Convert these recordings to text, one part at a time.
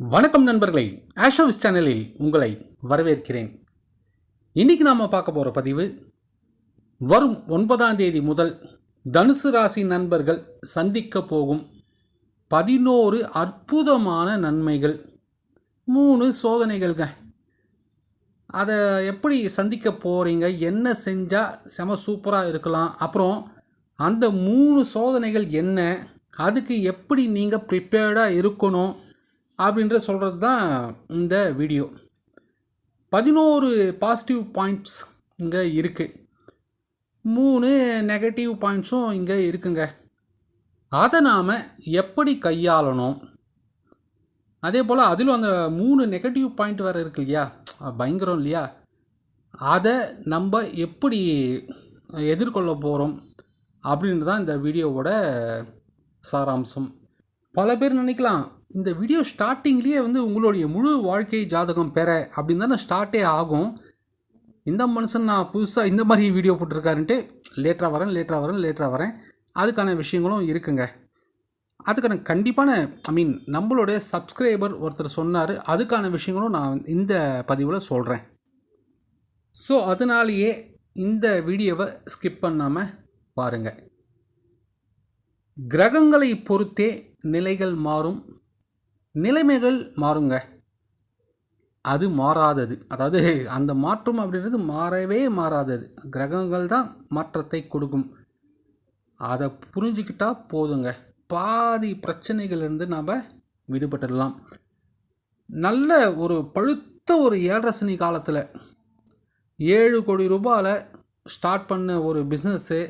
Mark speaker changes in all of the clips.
Speaker 1: வணக்கம் நண்பர்களே ஆஷோவிஸ் சேனலில் உங்களை வரவேற்கிறேன். இன்றைக்கி நாம் பார்க்க போகிற பதிவு வரும் ஒன்பதாம் தேதி முதல் தனுசு ராசி நண்பர்கள் சந்திக்க போகும் பதினோரு அற்புதமான நன்மைகள் மூணு சோதனைகள்ங்க. அதை எப்படி சந்திக்க போகிறீங்க என்ன செஞ்சால் செம சூப்பராக இருக்கலாம் அப்புறம் அந்த மூணு சோதனைகள் என்ன அதுக்கு எப்படி நீங்கள் ப்ரிப்பேர்டாக இருக்கணும் அப்படின்ற சொல்கிறது தான் இந்த வீடியோ பதினோரு பாசிட்டிவ் பாயிண்ட்ஸ் இங்கே இருக்குது மூணு நெகட்டிவ் பாயிண்ட்ஸும் இங்கே இருக்குங்க. அதை நாம் எப்படி கையாளணும்? அதே போல் அதிலும் அந்த மூணு நெகட்டிவ் பாயிண்ட் வேறு இருக்கு இல்லையா? பயங்கரம் இல்லையா? அதை நம்ம எப்படி எதிர்கொள்ள போகிறோம் அப்படின்னு தான் இந்த வீடியோவோட சாராம்சம். பல பேர் நினைக்கலாம் இந்த வீடியோ ஸ்டார்டிங்லேயே வந்து உங்களுடைய முழு வாழ்க்கை ஜாதகம் பெற அப்படின்னு தானே ஸ்டார்ட்டே ஆகும். இந்த மனுஷன் நான் புதுசாக இந்த மாதிரி வீடியோ போட்டிருக்காருன்ட்டு லேட்டராக வரேன் லேட்டராக வரேன் லேட்டராக வரேன். அதுக்கான விஷயங்களும் இருக்குங்க. அதுக்கான கண்டிப்பான ஐ மீன் நம்மளுடைய சப்ஸ்கிரைபர் ஒருத்தர் சொன்னார் அதுக்கான விஷயங்களும் நான் இந்த பதிவில் சொல்கிறேன் ஸோ அதனாலேயே இந்த வீடியோவை ஸ்கிப் பண்ணாமல் பாருங்கள் கிரகங்களை பொறுத்தே நிலைகள் மாறும். நிலைமைகள் மாறுங்க. அது மாறாதது. அதாவது அந்த மாற்றம் அப்படின்றது மாறவே மாறாதது. கிரகங்கள் தான் மாற்றத்தை கொடுக்கும். அதை புரிஞ்சுக்கிட்டால் போதுங்க. பாதி பிரச்சனைகள்லேருந்து நாம் விடுபட்டுடலாம். நல்ல ஒரு பழுத்த ஒரு ஏழரசனி காலத்தில் ஏழு கோடி ரூபாயில் ஸ்டார்ட் பண்ண ஒரு பிஸ்னஸ்ஸு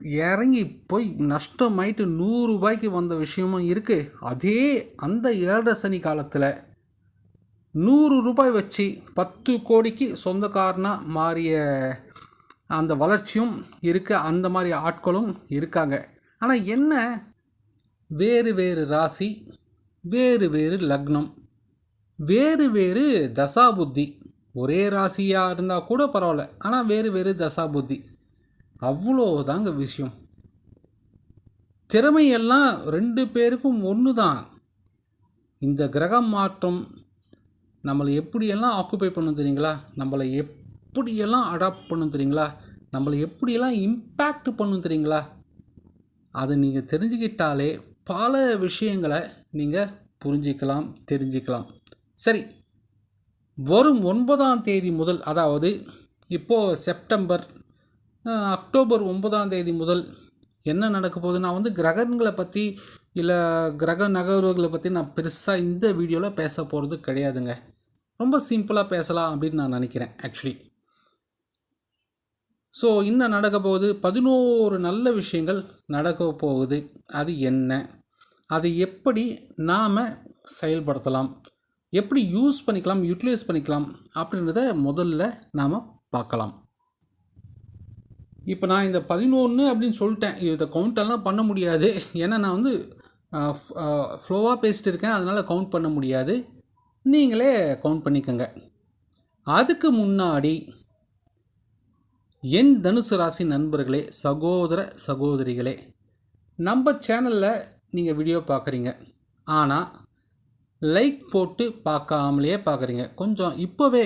Speaker 1: இறங்கி போய் நஷ்டமாயிட்டு நூறு ரூபாய்க்கு வந்த விஷயமும் இருக்குது அதே அந்த ஏழரை சனி காலத்தில் நூறு ரூபாய் வச்சு பத்து கோடிக்கு சொந்தக்காரனாக மாறிய அந்த வளர்ச்சியும் இருக்க. அந்த மாதிரி ஆட்களும் இருக்காங்க. ஆனால் என்ன? வேறு வேறு ராசி வேறு வேறு லக்னம் வேறு வேறு தசாபுத்தி. ஒரே ராசியாக இருந்தால் கூட பரவாயில்ல. ஆனால் வேறு வேறு அவ்வளோதாங்க விஷயம். திறமையெல்லாம் ரெண்டு பேருக்கும் ஒன்று தான் இந்த கிரகம் மாற்றம் நம்மளை எப்படியெல்லாம் ஆக்குப்பை பண்ணும் தெரியுங்களா? நம்மளை எப்படியெல்லாம் அடாப்ட் பண்ணும் தெரியுங்களா? நம்மளை எப்படியெல்லாம் இம்பேக்ட் பண்ணும் தெரியுங்களா? அதை நீங்கள் தெரிஞ்சுக்கிட்டாலே பல விஷயங்களை நீங்கள் புரிஞ்சிக்கலாம் தெரிஞ்சுக்கலாம். சரி வரும் ஒன்பதாம் தேதி முதல் அதாவது இப்போது செப்டம்பர் அக்டோபர் ஒன்பதாம் தேதி முதல் என்ன நடக்க போகுது? நான் வந்து கிரகங்களை பற்றி இல்லை கிரக நகர்வுகளை பற்றி நான் பெருசாக இந்த வீடியோவில் பேச போகிறது கிடையாதுங்க. ரொம்ப சிம்பிளாக பேசலாம் அப்படின்னு நான் நினைக்கிறேன் ஆக்சுவலி ஸோ இன்னும் நடக்க போகுது? பதினோரு நல்ல விஷயங்கள் நடக்க போகுது. அது என்ன? அதை எப்படி நாம் செயல்படுத்தலாம்? எப்படி யூஸ் பண்ணிக்கலாம் யூட்டிலைஸ் பண்ணிக்கலாம்? அப்படின்றத முதல்ல நாம் பார்க்கலாம். இப்போ நான் இந்த பதினொன்று அப்படின்னு சொல்லிட்டேன். இதை கவுண்டெல்லாம் பண்ண முடியாது. ஏன்னா நான் வந்து ஃப்ளோவாக பேசிட்டு இருக்கேன். அதனால் கவுண்ட் பண்ண முடியாது. நீங்களே கவுண்ட் பண்ணிக்கோங்க. அதுக்கு முன்னாடி என் தனுசு ராசி நண்பர்களே சகோதர சகோதரிகளே நம்ம சேனலில் நீங்கள் வீடியோ பார்க்குறீங்க ஆனால் லைக் போட்டு பார்க்காமலேயே பார்க்குறீங்க கொஞ்சம் இப்போவே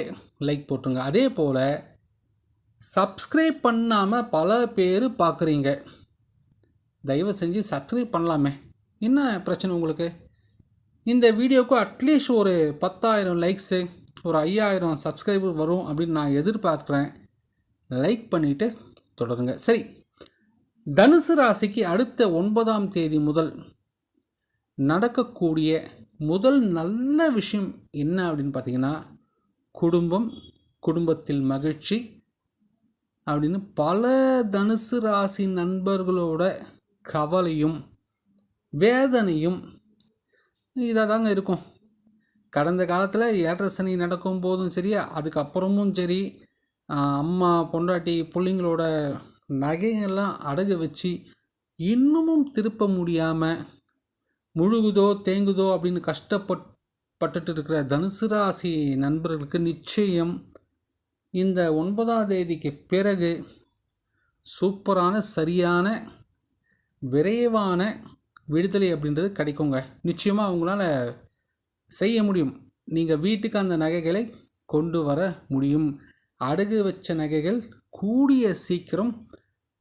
Speaker 1: லைக் போட்டுருங்க. அதே போல் சப்ஸ்கிரைப் பண்ணாமல் பல பேர் பார்க்குறீங்க தயவு செஞ்சு சப்ஸ்கிரைப் பண்ணலாமே. என்ன பிரச்சனை உங்களுக்கு? இந்த வீடியோவுக்கு அட்லீஸ்ட் ஒரு பத்தாயிரம் லைக்ஸு ஒரு ஐயாயிரம் சப்ஸ்கிரைபர் வரும் அப்படின்னு நான் எதிர்பார்க்குறேன். லைக் பண்ணிவிட்டு தொடருங்க. சரி. தனுசு ராசிக்கு அடுத்த ஒன்பதாம் தேதி முதல் நடக்கக்கூடிய முதல் நல்ல விஷயம் என்ன அப்படின்னு பார்த்தீங்கன்னா குடும்பம் குடும்பத்தில் மகிழ்ச்சி அப்படின்னு பல தனுசு ராசி நண்பர்களோட கவலையும் வேதனையும் இதாக தாங்க இருக்கும். கடந்த காலத்தில் ஏற்ற சனி நடக்கும் போதும் சரி அதுக்கப்புறமும் சரி அம்மா பொண்டாட்டி பிள்ளைங்களோட நகையெல்லாம் அடகு வச்சு இன்னமும் திருப்ப முடியாமல் முழுகுதோ தேங்குதோ அப்படின்னு கஷ்டப்பட் பட்டுட்டு இருக்கிற தனுசு ராசி நண்பர்களுக்கு நிச்சயம் இந்த ஒன்பதாம் தேதிக்கு பிறகு சூப்பரான சரியான விரைவான விடுதலை அப்படின்றது கிடைக்குங்க. நிச்சயமாக அவங்களால செய்ய முடியும். நீங்கள் வீட்டுக்கு அந்த நகைகளை கொண்டு வர முடியும். அடகு வச்ச நகைகள் கூடிய சீக்கிரம்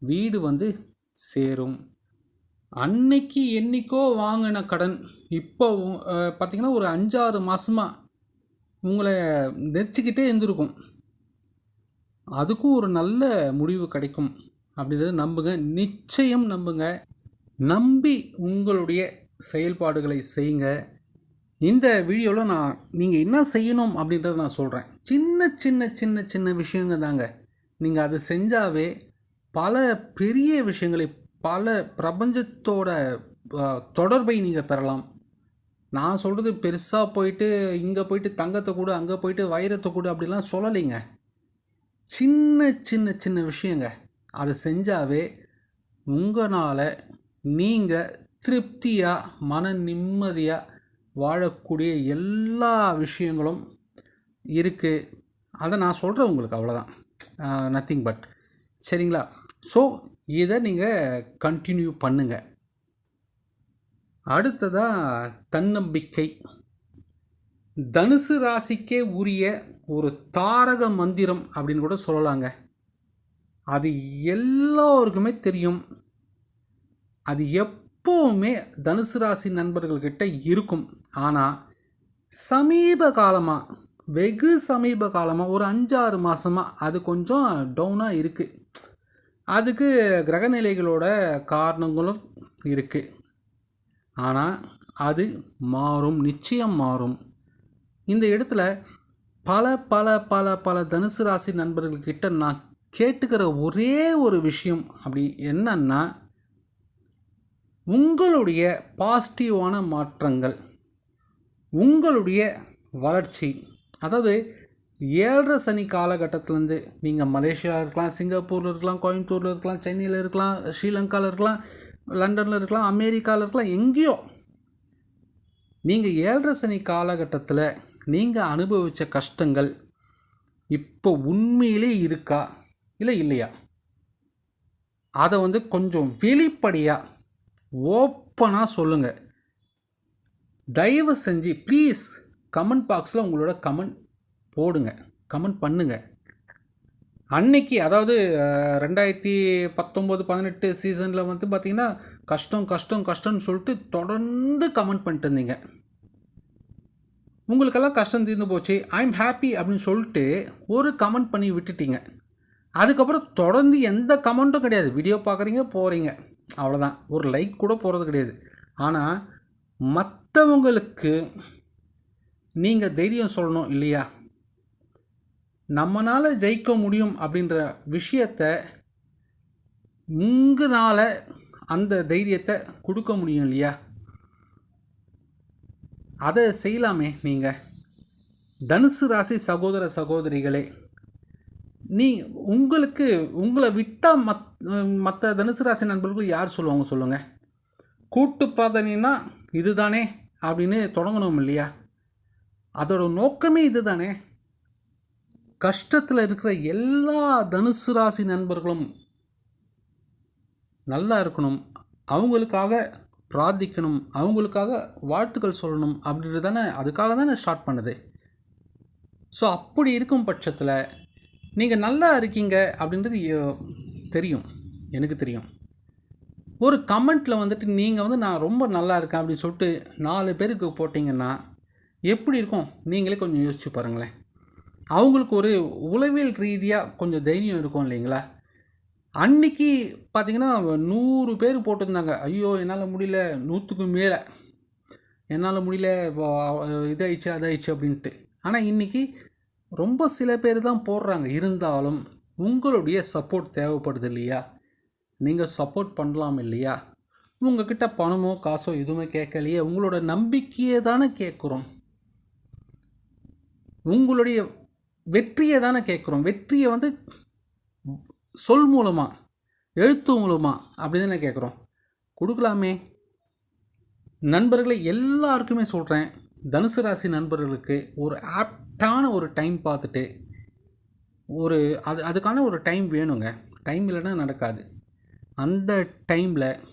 Speaker 1: வீடு வந்து சேரும். அன்னைக்கு என்னைக்கோ வாங்கின கடன். இப்போ பார்த்திங்கன்னா ஒரு அஞ்சாறு மாதமாக உங்களை நெரிச்சிக்கிட்டே இருந்திருக்கும். அதுக்கும் ஒரு நல்ல முடிவு கிடைக்கும். அப்படின்றத நம்புங்க. நிச்சயம் நம்புங்க. நம்பி உங்களுடைய செயல்பாடுகளை செய்யுங்க. இந்த வீடியோவில் நான் நீங்கள் என்ன செய்யணும் அப்படின்றத நான் சொல்கிறேன் சின்ன சின்ன சின்ன சின்ன விஷயங்க தாங்க. நீங்கள் அதை செஞ்சாவே பல பெரிய விஷயங்களை பல பிரபஞ்சத்தோட தொடர்பை நீங்கள் பெறலாம். நான் சொல்கிறது பெருசாக போயிட்டு இங்கே போயிட்டு தங்கத்தை கூட அங்கே போயிட்டு வைரத்தை கூட அப்படிலாம் சொல்லலைங்க. சின்ன சின்ன சின்ன விஷயங்க. அதை செஞ்சாவே உங்களால் நீங்கள் திருப்தியாக மன நிம்மதியாக வாழக்கூடிய எல்லா விஷயங்களும் இருக்குது அதை நான் சொல்கிறேன் உங்களுக்கு அவ்வளோதான் நத்திங் பட் சரிங்களா? ஸோ இதை நீங்கள் கண்டினியூ பண்ணுங்கள் அடுத்ததாக தன்னம்பிக்கை. தனுசு ராசிக்கே உரிய ஒரு தாரக மந்திரம் அப்படின்னு கூட சொல்லலாங்க. அது எல்லோருக்குமே தெரியும். அது எப்போவுமே தனுசு ராசி நண்பர்கள்கிட்ட இருக்கும். ஆனால் சமீப காலமாக வெகு சமீப காலமாக ஒரு அஞ்சாறு மாதமாக அது கொஞ்சம் டவுனாக இருக்குது அதுக்கு கிரகநிலைகளோட காரணங்களும் இருக்குது ஆனால் அது மாறும் நிச்சயம் மாறும். இந்த இடத்துல பல பல பல பல தனுசு ராசி நண்பர்கள்கிட்ட நான் கேட்டுக்கிற ஒரே ஒரு விஷயம் அப்படி என்னன்னா உங்களுடைய பாசிட்டிவான மாற்றங்கள் உங்களுடைய வளர்ச்சி. அதாவது ஏழரை சனி காலகட்டத்திலேருந்து நீங்கள் மலேசியா இருக்கலாம் சிங்கப்பூரில் இருக்கலாம் கோயம்புத்தூரில் இருக்கலாம் சென்னையில் இருக்கலாம் ஸ்ரீலங்காவில் இருக்கலாம் லண்டனில் இருக்கலாம் அமெரிக்காவில் இருக்கலாம் எங்கேயோ நீங்கள் ஏழரை சனி காலகட்டத்தில் நீங்கள் அனுபவித்த கஷ்டங்கள் இப்போ உண்மையிலே இருக்கா இல்லை இல்லையா? அதை வந்து கொஞ்சம் வெளிப்படையாக ஓப்பனாக சொல்லுங்கள் தயவு செஞ்சு ப்ளீஸ் கமெண்ட் பாக்ஸில் உங்களோட கமெண்ட் போடுங்க. கமெண்ட் பண்ணுங்கள் அன்னைக்கு அதாவது ரெண்டாயிரத்தி பத்தொம்போது பதினெட்டு சீசனில் வந்து பார்த்திங்கன்னா கஷ்டம் கஷ்டம் கஷ்டம்னு சொல்லிட்டு தொடர்ந்து கமெண்ட் பண்ணிட்டு இருந்தீங்க. உங்களுக்கெல்லாம் கஷ்டம் தீர்ந்து போச்சு. ஐம் ஹாப்பி அப்படின்னு சொல்லிட்டு ஒரு கமெண்ட் பண்ணி விட்டுட்டீங்க. அதுக்கப்புறம் தொடர்ந்து எந்த கமெண்ட்டும் கிடையாது. வீடியோ பார்க்குறீங்க போகிறீங்க அவ்வளோதான் ஒரு லைக் கூட போகிறது கிடையாது. ஆனால் மற்றவங்களுக்கு நீங்கள் தைரியம் சொல்லணும் இல்லையா? நம்மளால் ஜெயிக்க முடியும் அப்படின்ற விஷயத்த உங்களால் அந்த தைரியத்தை கொடுக்க முடியும் இல்லையா? அதை செய்யலாமே நீங்கள் தனுசு ராசி சகோதர சகோதரிகளே நீ உங்களுக்கு உங்களை விட்டால் மத் மற்ற தனுசு ராசி நண்பர்கள் யார் சொல்லுவாங்க சொல்லுங்கள் கூட்டு இது இதுதானே அப்படின்னு தொடங்கணும் இல்லையா? அதோட நோக்கமே இதுதானே. கஷ்டத்தில் இருக்கிற எல்லா தனுசு ராசி நண்பர்களும் நல்லா இருக்கணும். அவங்களுக்காக பிரார்த்திக்கணும். அவங்களுக்காக வாழ்த்துக்கள் சொல்லணும் அப்படின்றது தானே அதுக்காக தானே ஸ்டார்ட் பண்ணுது. ஸோ அப்படி இருக்கும் பட்சத்தில் நீங்கள் நல்லா இருக்கீங்க அப்படின்றது தெரியும். எனக்கு தெரியும். ஒரு கமெண்ட்டில் வந்துட்டு நீங்கள் வந்து நான் ரொம்ப நல்லா இருக்கேன் அப்படின்னு சொல்லிட்டு நாலு பேருக்கு போட்டிங்கன்னா எப்படி இருக்கும்? நீங்களே கொஞ்சம் யோசிச்சு பாருங்களேன். அவங்களுக்கு ஒரு உளவியல் ரீதியாக கொஞ்சம் தைரியம் இருக்கும் இல்லைங்களா? அன்னைக்கு பார்த்தீங்கன்னா நூறு பேர் போட்டிருந்தாங்க. ஐயோ என்னால் முடியல. நூற்றுக்கு மேலே. என்னால் முடியல. வ- இதாயிடுச்சு அதாயிடுச்சு அப்படின்ட்டு. ஆனால் இன்றைக்கி ரொம்ப சில பேர் தான் போடுறாங்க. இருந்தாலும் உங்களுடைய சப்போர்ட் தேவைப்படுது இல்லையா? நீங்கள் சப்போர்ட் பண்ணலாம் இல்லையா? உங்ககிட்ட பணமோ காசோ எதுவுமே கேட்கலையே. உங்களோட நம்பிக்கையை தானே கேட்குறோம். உங்களுடைய வெற்றியை தானே கேட்குறோம். வெற்றியை வந்து சொல் மூலமாக எழுத்து மூலமாக அப்படி தானே கேட்குறோம். கொடுக்கலாமே. நண்பர்களை எல்லாருக்குமே சொல்கிறேன் தனுசு ராசி நண்பர்களுக்கு ஒரு ஆப்டான ஒரு டைம் பார்த்துட்டு ஒரு அது அதுக்கான ஒரு டைம் வேணுங்க. டைம் இல்லைன்னா நடக்காது. அந்த டைமில்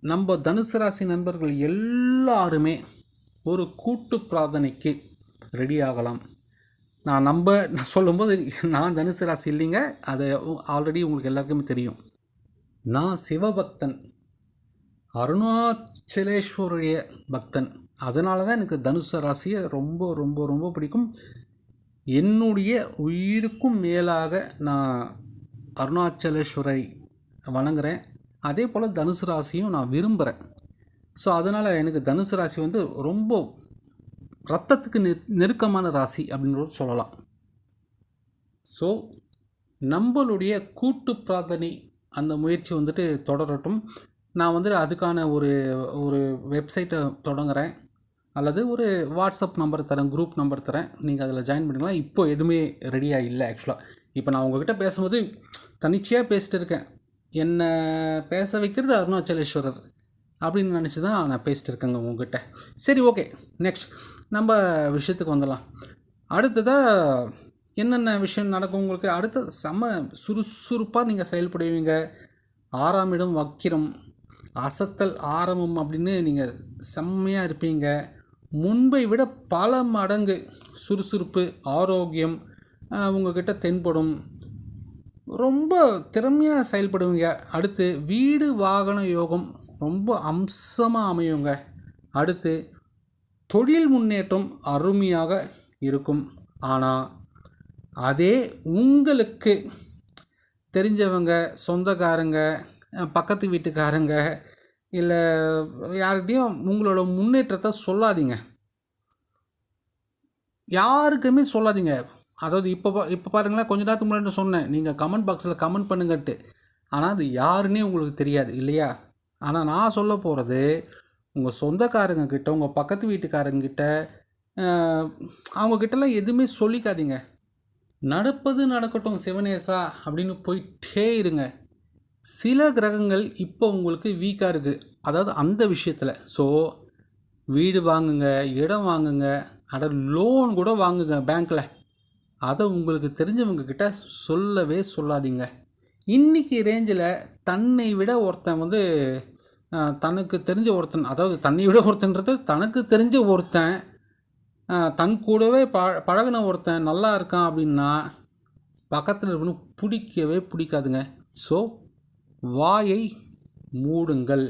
Speaker 1: நம்ம தனுசு ராசி நண்பர்கள் எல்லாருமே ஒரு கூட்டு பிரார்த்தனைக்கு ரெடி ஆகலாம். நான் நம்ப நான் சொல்லும்போது நான் தனுசு ராசி இல்லைங்க. அது ஆல்ரெடி உங்களுக்கு எல்லாருக்குமே தெரியும். நான் சிவபக்தன். அருணாச்சலேஸ்வருடைய பக்தன். அதனால தான் எனக்கு தனுசு ராசியை ரொம்ப ரொம்ப ரொம்ப பிடிக்கும். என்னுடைய உயிருக்கும் மேலாக நான் அருணாச்சலேஸ்வரை வணங்குறேன். அதே போல் தனுசு ராசியும் நான் விரும்புகிறேன் ஸோ அதனால் எனக்கு தனுசு ராசி வந்து ரொம்ப ரத்தத்துக்கு நெ நெருக்கமான ராசி அப்படின்றது சொல்லலாம். ஸோ நம்மளுடைய கூட்டு பிரார்த்தனை அந்த முயற்சி வந்துட்டு தொடரட்டும். நான் வந்துட்டு அதுக்கான ஒரு ஒரு வெப்சைட்டை தொடங்குறேன். அல்லது ஒரு வாட்ஸ்அப் நம்பர் தரேன் குரூப் நம்பர் தரேன். நீங்கள் அதில் ஜாயின் பண்ணிக்கலாம். இப்போ எதுவுமே ரெடியாக இல்லை ஆக்சுவலாக இப்போ நான் உங்ககிட்ட பேசும்போது தனிச்சையாக பேசிட்டு இருக்கேன். என்னை பேச வைக்கிறது அருணாச்சலேஸ்வரர். அப்படின்னு நினச்சி தான் நான் பேசிட்டு இருக்கேங்க உங்ககிட்ட. சரி ஓகே நெக்ஸ்ட் நம்ம விஷயத்துக்கு வந்துடலாம். அடுத்ததாக என்னென்ன விஷயம் நடக்கும் உங்களுக்கு? அடுத்த செம்ம சுறுசுறுப்பாக நீங்கள் செயல்படுவீங்க. ஆறாம் இடம் வக்கிரம் அசத்தல் ஆரம்பம் அப்படின்னு நீங்கள் செம்மையாக இருப்பீங்க. முன்பை விட பல மடங்கு சுறுசுறுப்பு ஆரோக்கியம் உங்கள்கிட்ட தென்படும். ரொம்ப திறமையாக செயல்படுவீங்க. அடுத்து வீடு வாகன யோகம் ரொம்ப அம்சமாக அமையுங்க. அடுத்து தொழில் முன்னேற்றம் அருமையாக இருக்கும். ஆனால் அதே உங்களுக்கு தெரிஞ்சவங்க சொந்தக்காரங்க பக்கத்து வீட்டுக்காரங்க இல்லை யார்கிட்டையும் உங்களோட முன்னேற்றத்தை சொல்லாதீங்க. யாருக்குமே சொல்லாதீங்க. அதாவது இப்போ பா இப்போ பாருங்களேன் கொஞ்ச நேரத்துக்கு முன்னாடி சொன்னேன். நீங்கள் கமெண்ட் பாக்ஸில் கமெண்ட் பண்ணுங்கட்டு ஆனால் அது யாருன்னே உங்களுக்கு தெரியாது இல்லையா? ஆனால் நான் சொல்ல போகிறது உங்கள் சொந்தக்காரங்க கிட்ட உங்கள் பக்கத்து வீட்டுக்காரங்க அவங்கக்கிட்டலாம் எதுவுமே சொல்லிக்காதீங்க. நடப்பது நடக்கட்டும் சிவனேசா அப்படின்னு போயிட்டே இருங்க. சில கிரகங்கள் இப்போ உங்களுக்கு வீக்காக இருக்குது அதாவது அந்த விஷயத்தில். ஸோ வீடு வாங்குங்க இடம் வாங்குங்க. அட லோன் கூட வாங்குங்க பேங்க்கில் அதை உங்களுக்கு தெரிஞ்சவங்க கிட்ட சொல்லவே சொல்லாதீங்க. இன்னைக்கு ரேஞ்சில் தன்னை விட ஒருத்தன் வந்து தனக்கு தெரிஞ்ச ஒருத்தன் அதாவது தன்னை விட ஒருத்தன்றது தனக்கு தெரிஞ்ச ஒருத்தன் தன் கூடவே ப பழகின ஒருத்தன் நல்லா இருக்கான் அப்படின்னா பக்கத்தில் இருக்கணும் பிடிக்கவே பிடிக்காதுங்க. ஸோ வாயை மூடுங்கள்.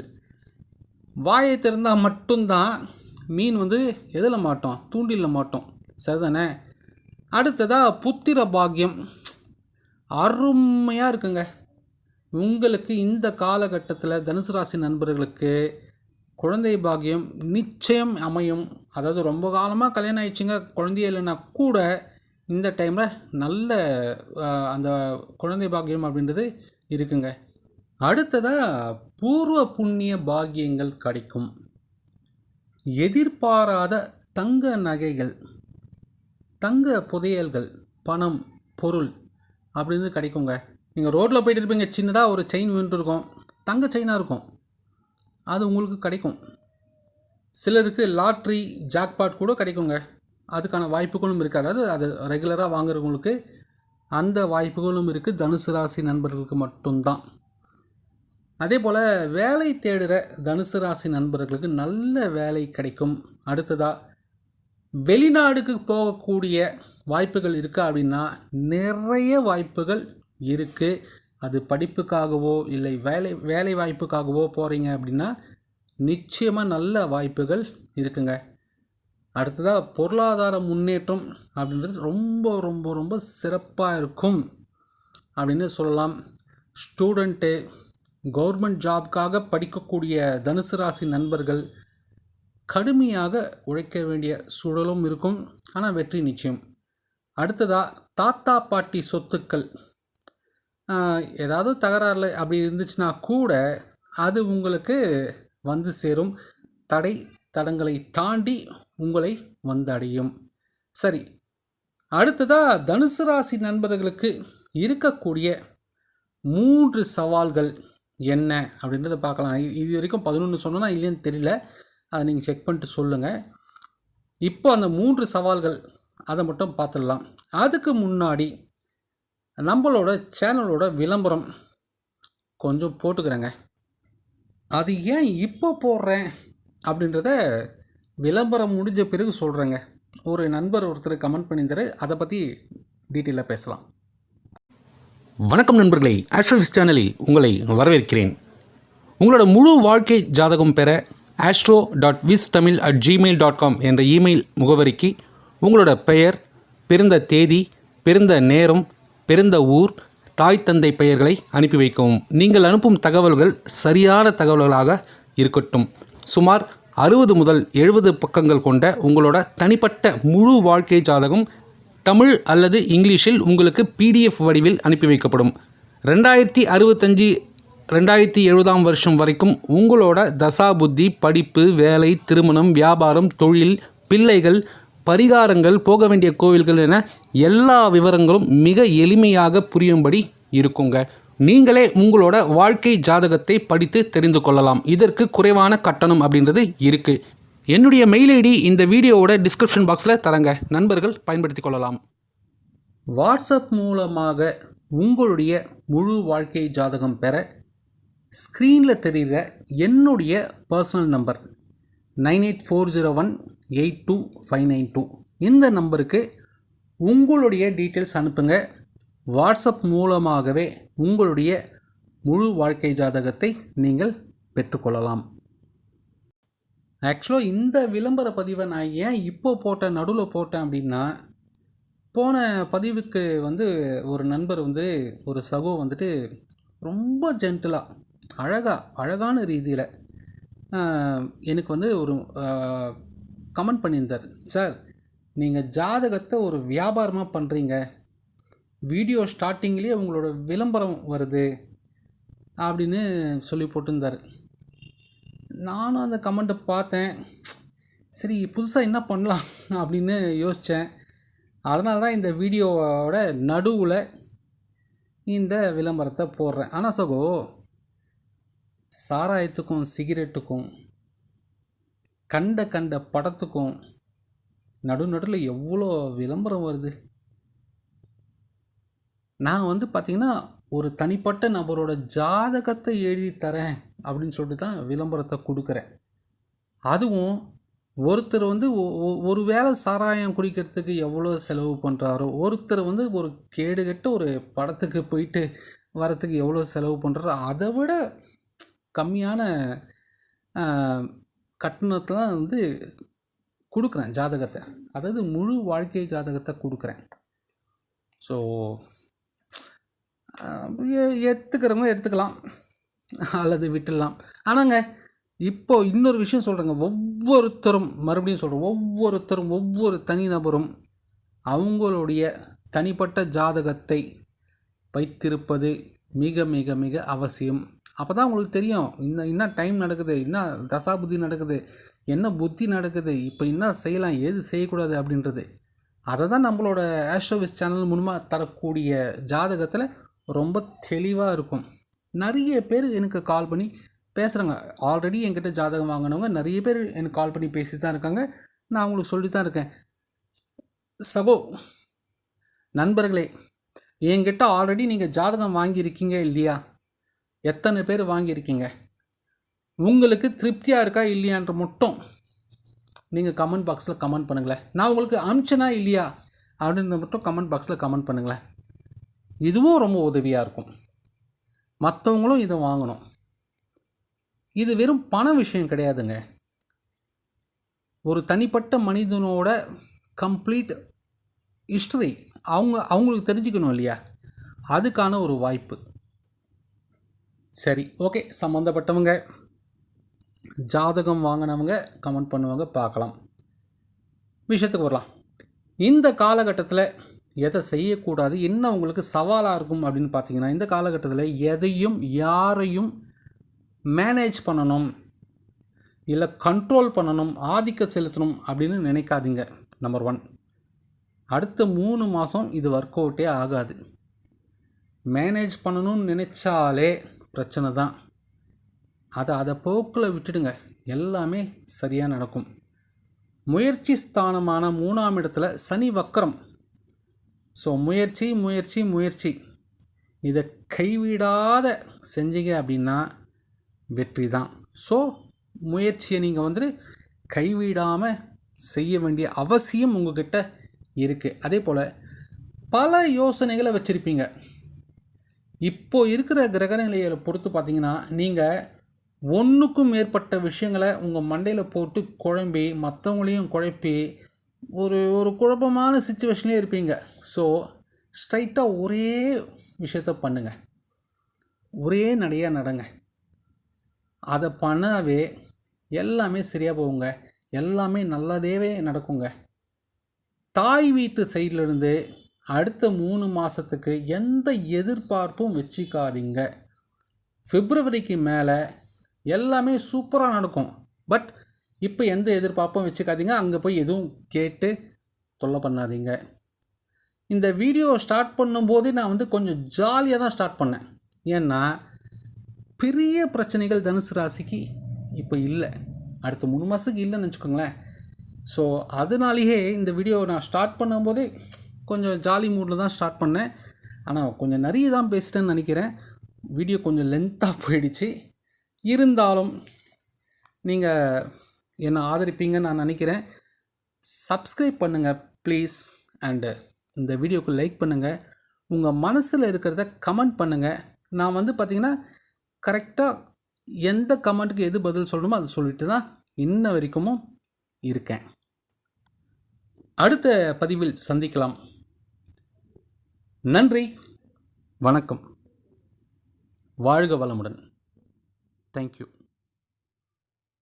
Speaker 1: வாயை திறந்தால் மட்டும்தான் மீன் வந்து எதில் மாட்டோம்? தூண்டிலில் மாட்டோம். சரிதானே? அடுத்ததாக புத்திர பாக்கியம் அருமையாக இருக்குங்க. உங்களுக்கு இந்த காலகட்டத்தில் தனுசு ராசி நண்பர்களுக்கு குழந்தை பாக்கியம் நிச்சயம் அமையும். அதாவது ரொம்ப காலமாக கல்யாணம் ஆயிடுச்சுங்க. குழந்தைய இல்லைன்னா கூட இந்த டைமில் நல்ல அந்த குழந்தை பாக்கியம் அப்படின்றது இருக்குங்க. அடுத்ததாக பூர்வ புண்ணிய பாக்கியங்கள் கிடைக்கும். எதிர்பாராத தங்க நகைகள். தங்க புதையல்கள் பணம் பொருள் அப்படின்னு கிடைக்குங்க. நீங்கள் ரோட்டில் போயிட்டு இருப்பீங்க சின்னதாக ஒரு செயின் விழுந்துருக்கும் தங்க செயினாக இருக்கும். அது உங்களுக்கு கிடைக்கும். சிலருக்கு லாட்ரி ஜாக்பாட் கூட கிடைக்குங்க. அதுக்கான வாய்ப்புகளும் இருக்குது அதாவது அது ரெகுலராக வாங்குறவங்களுக்கு அந்த வாய்ப்புகளும் இருக்குது தனுசு ராசி நண்பர்களுக்கு மட்டும்தான். அதே போல் வேலை தேடுகிற தனுசு ராசி நண்பர்களுக்கு நல்ல வேலை கிடைக்கும். அடுத்ததாக வெளிநாடுக்கு போகக்கூடிய வாய்ப்புகள் இருக்கா அப்படின்னா நிறைய வாய்ப்புகள் இருக்குது அது படிப்புக்காகவோ இல்லை வேலை வேலை வாய்ப்புக்காகவோ போகிறீங்க அப்படின்னா நிச்சயமாக நல்ல வாய்ப்புகள் இருக்குங்க. அடுத்ததாக பொருளாதார முன்னேற்றம் அப்படின்றது ரொம்ப ரொம்ப ரொம்ப சிறப்பாக இருக்கும் அப்படின்னு சொல்லலாம். ஸ்டூடெண்ட்டு கவர்மெண்ட் ஜாப்க்காக படிக்கக்கூடிய தனுசு ராசி நண்பர்கள் கடுமையாக உழைக்க வேண்டிய சூழலும் இருக்கும். ஆனால் வெற்றி நிச்சயம். அடுத்ததாக தாத்தா பாட்டி சொத்துக்கள். ஏதாவது தகராறுல அப்படி இருந்துச்சுன்னா கூட அது உங்களுக்கு வந்து சேரும். தடை தடங்களை தாண்டி உங்களை வந்தடையும். சரி அடுத்ததாக தனுசு ராசி நண்பர்களுக்கு இருக்கக்கூடிய மூன்று சவால்கள் என்ன அப்படின்றத பார்க்கலாம். இது வரைக்கும் பதினொன்று சொன்னனா இல்லைன்னு தெரியல. அதை நீங்கள் செக் பண்ணிட்டு சொல்லுங்கள் இப்போ அந்த மூன்று சவால்கள் அதை மட்டும் பார்த்துடலாம். அதுக்கு முன்னாடி நம்மளோட சேனலோட விளம்பரம் கொஞ்சம் போட்டுக்கிறேங்க. அது ஏன் இப்போ போடுறேன்? அப்படின்றத விளம்பரம் முடிஞ்ச பிறகு சொல்கிறேங்க ஒரு நண்பர் ஒருத்தர் கமெண்ட் பண்ணியிருந்தாரு. அதை பற்றி டீட்டெயிலாக பேசலாம்.
Speaker 2: வணக்கம் நண்பர்களே. ஆஸ்ட்ரோவிஸ் சேனலில் உங்களை வரவேற்கிறேன். உங்களோட முழு வாழ்க்கை ஜாதகம் பெற astro dot vis Tamil at Gmail dot com என்ற இமெயில் முகவரிக்கு உங்களோட பெயர் பிறந்த தேதி பிறந்த நேரம் பிறந்த ஊர் தாய் தந்தை பெயர்களை அனுப்பி வைக்கவும். நீங்கள் அனுப்பும் தகவல்கள் சரியான தகவல்களாக இருக்கட்டும். சுமார் அறுபது முதல் எழுபது பக்கங்கள் கொண்ட உங்களோட தனிப்பட்ட முழு வாழ்க்கை ஜாதகம் தமிழ் அல்லது இங்கிலீஷில் உங்களுக்கு பிடிஎஃப் வடிவில் அனுப்பி வைக்கப்படும். ரெண்டாயிரத்தி அறுபத்தஞ்சு ரெண்டாயிரத்தி எழுபதாம் வருஷம் வரைக்கும் உங்களோட தசா புத்தி படிப்பு வேலை திருமணம் வியாபாரம் தொழில் பிள்ளைகள் பரிகாரங்கள் போக வேண்டிய கோவில்கள் என எல்லா விவரங்களும் மிக எளிமையாக புரியும்படி இருக்குங்க. நீங்களே உங்களோட வாழ்க்கை ஜாதகத்தை படித்து தெரிந்து கொள்ளலாம். இதற்கு குறைவான கட்டணம் அப்படின்றது இருக்குது என்னுடைய மெயில் ஐடி இந்த வீடியோவோட டிஸ்கிரிப்ஷன் பாக்ஸில் தரங்க. நண்பர்கள் பயன்படுத்திக் கொள்ளலாம்.
Speaker 1: வாட்ஸ்அப் மூலமாக உங்களுடைய முழு வாழ்க்கை ஜாதகம் பெற ஸ்க்ரீனில் தெரிகிற என்னுடைய personal number nine eight four zero one eight two five nine two. இந்த நம்பருக்கு உங்களுடைய டீட்டெயில்ஸ் அனுப்புங்க. வாட்ஸ்அப் மூலமாகவே உங்களுடைய முழு வாழ்க்கை ஜாதகத்தை நீங்கள் பெற்றுக்கொள்ளலாம். ஆக்சுவலாக இந்த விளம்பர பதிவை நான் ஏன் இப்போ போட்டேன் நடுவில் போட்டேன் அப்படின்னா போன பதிவுக்கு வந்து ஒரு நண்பர் வந்து ஒரு சகோ வந்துட்டு ரொம்ப ஜென்டிலாக அழகாக அழகான ரீதியில் எனக்கு வந்து ஒரு கமெண்ட் பண்ணியிருந்தார். சார் நீங்கள் ஜாதகத்தை ஒரு வியாபாரமாக பண்ணுறீங்க வீடியோ ஸ்டார்டிங்லேயே உங்களோட விளம்பரம் வருது அப்படின்னு சொல்லி போட்டிருந்தார். நானும் அந்த கமெண்ட்டை பார்த்தேன். சரி புதுசாக என்ன பண்ணலாம்? அப்படின்னு யோசித்தேன் அதனால தான் இந்த வீடியோவோட நடுவில் இந்த விளம்பரத்தை போடுறேன். ஆனால் சகோ சாராயத்துக்கும் சிகரெட்டுக்கும் கண்ட கண்ட படத்துக்கும் நடு நடுவில் எவ்வளோ விளம்பரம் வருது. நான் வந்து பார்த்திங்கன்னா ஒரு தனிப்பட்ட நபரோட ஜாதகத்தை எழுதி தரேன் அப்படின்னு சொல்லிட்டு தான் விளம்பரத்தை கொடுக்குறேன். அதுவும் ஒருத்தர் வந்து ஒரு வேளை சாராயம் குடிக்கிறதுக்கு எவ்வளோ செலவு பண்ணுறாரோ ஒருத்தர் வந்து ஒரு கேடுகட்ட ஒரு படத்துக்கு போயிட்டு வரத்துக்கு எவ்வளோ செலவு பண்ணுறாரோ அதை விட கம்மியான கட்டணத்தில் வந்து கொடுக்குறேன் ஜாதகத்தை. அதாவது முழு வாழ்க்கை ஜாதகத்தை கொடுக்குறேன். ஸோ எடுத்துக்கிறவங்க எடுத்துக்கலாம். அல்லது விட்டுடலாம். ஆனாங்க இப்போது இன்னொரு விஷயம் சொல்கிறேங்க ஒவ்வொருத்தரும் மறுபடியும் சொல்கிறேன் ஒவ்வொருத்தரும் ஒவ்வொரு தனிநபரும் அவங்களுடைய தனிப்பட்ட ஜாதகத்தை வைத்திருப்பது மிக மிக மிக அவசியம். அப்போ தான் உங்களுக்கு தெரியும் இன்னும் என்ன டைம் நடக்குது என்ன தசா புத்தி நடக்குது என்ன புத்தி நடக்குது இப்போ என்ன செய்யலாம் எது செய்யக்கூடாது அப்படின்றது. அதை தான் நம்மளோட ஆஸ்ட்ரோவிஸ் சேனல் மூலமாக தரக்கூடிய ஜாதகத்தில் ரொம்ப தெளிவாக இருக்கும். நிறைய பேர் எனக்கு கால் பண்ணி பேசுகிறாங்க ஆல்ரெடி என்கிட்ட ஜாதகம் வாங்கினவங்க நிறைய பேர் எனக்கு கால் பண்ணி பேசி தான் இருக்காங்க. நான் அவங்களுக்கு சொல்லி தான் இருக்கேன். சகோ நண்பர்களே என்கிட்ட ஆல்ரெடி நீங்கள் ஜாதகம் வாங்கியிருக்கீங்க இல்லையா? எத்தனை பேர் வாங்கியிருக்கீங்க? உங்களுக்கு திருப்தியாக இருக்கா இல்லையான்ற மட்டும் நீங்கள் கமெண்ட் பாக்ஸில் கமெண்ட் பண்ணுங்களேன். நான் உங்களுக்கு அனுப்பிச்சனா இல்லையா? அப்படின்னு மட்டும் கமெண்ட் பாக்ஸில் கமெண்ட் பண்ணுங்களேன். இதுவும் ரொம்ப உதவியாக இருக்கும். மற்றவங்களும் இதை வாங்கணும். இது வெறும் பண விஷயம் கிடையாதுங்க. ஒரு தனிப்பட்ட மனிதனோட கம்ப்ளீட் ஹிஸ்டரி அவங்க அவங்களுக்கு தெரிஞ்சுக்கணும் இல்லையா? அதுக்கான ஒரு வாய்ப்பு. சரி ஓகே சம்மந்தப்பட்டவங்க ஜாதகம் வாங்கினவங்க கமெண்ட் பண்ணுவாங்க பார்க்கலாம். விஷயத்துக்கு வரலாம். இந்த காலகட்டத்தில் எதை செய்யக்கூடாது என்ன உங்களுக்கு சவாலாக இருக்கும் அப்படின்னு பார்த்தீங்கன்னா இந்த காலகட்டத்தில் எதையும் யாரையும் மேனேஜ் பண்ணணும் இல்லை கண்ட்ரோல் பண்ணணும் ஆதிக்க செலுத்தணும் அப்படின்னு நினைக்காதீங்க நம்பர் ஒன் அடுத்த மூணு மாதம் இது ஒர்க் அவுட்டே ஆகாது. மேனேஜ் பண்ணணும்னு நினச்சாலே பிரச்சனை தான். அதை அதை போக்கில் விட்டுடுங்க. எல்லாமே சரியாக நடக்கும். முயற்சி ஸ்தானமான மூணாம் இடத்துல சனி வக்கரம் ஸோ முயற்சி முயற்சி முயற்சி. இதை கைவிடாத செஞ்சீங்க அப்படின்னா வெற்றி தான். ஸோ முயற்சியை நீங்கள் வந்து கைவிடாமல் செய்ய வேண்டிய அவசியம் உங்ககிட்ட இருக்குது அதே போல் பல யோசனைகளை வச்சுருப்பீங்க. இப்போ இருக்கிற கிரகநிலையை பொறுத்து பார்த்தீங்கன்னா நீங்கள் ஒன்றுக்கும் மேற்பட்ட விஷயங்களை உங்கள் மண்டையில் போட்டு குழம்பி மற்றவங்களையும் குழப்பி ஒரு ஒரு குழப்பமான சுச்சுவேஷன்லேயே இருப்பீங்க. ஸோ ஸ்ட்ரைட்டாக ஒரே விஷயத்த பண்ணுங்கள் ஒரே நடையாக நடங்க. அதை பண்ணாவே எல்லாமே சரியாக போகுங்க. எல்லாமே நல்லதேவே நடக்குங்க. தாய் வீட்டு சைட்லேருந்து அடுத்த மூணு மாதத்துக்கு எந்த எதிர்பார்ப்பும் வச்சுக்காதீங்க. பிப்ரவரிக்கு மேலே எல்லாமே சூப்பராக நடக்கும். பட் இப்போ எந்த எதிர்பார்ப்பும் வச்சுக்காதீங்க. அங்கே போய் எதுவும் கேட்டு தொல்லை பண்ணாதீங்க. இந்த வீடியோ ஸ்டார்ட் பண்ணும்போதே நான் வந்து கொஞ்சம் ஜாலியாக தான் ஸ்டார்ட் பண்ணேன். ஏன்னா பெரிய பிரச்சனைகள் தனுசு ராசிக்கு இப்போ இல்லை. அடுத்த மூணு மாதத்துக்கு இல்லைன்னு வச்சுக்கோங்களேன். ஸோ அதனாலேயே இந்த வீடியோ நான் ஸ்டார்ட் பண்ணும்போதே கொஞ்சம் ஜாலி மூடில் தான் ஸ்டார்ட் பண்ணேன். ஆனால் கொஞ்சம் நிறைய தான் பேசிட்டேன்னு நினைக்கிறேன். வீடியோ கொஞ்சம் லென்த்தாக போயிடுச்சு. இருந்தாலும் நீங்கள் என்னை ஆதரிப்பீங்கன்னு நான் நினைக்கிறேன். சப்ஸ்கிரைப் பண்ணுங்கள் ப்ளீஸ் அண்டு இந்த வீடியோக்கு லைக் பண்ணுங்கள் உங்கள் மனசில் இருக்கிறத கமெண்ட் பண்ணுங்கள் நான் வந்து பார்த்திங்கன்னா கரெக்டாக எந்த கமெண்ட்டுக்கு எது பதில் சொல்லணுமோ அதை சொல்லிட்டு தான் இன்ன வரைக்கும் இருக்கேன். அடுத்த பதிவில் சந்திக்கலாம். நன்றி. வணக்கம். வாழ்க வளமுடன். தேங்க்யூ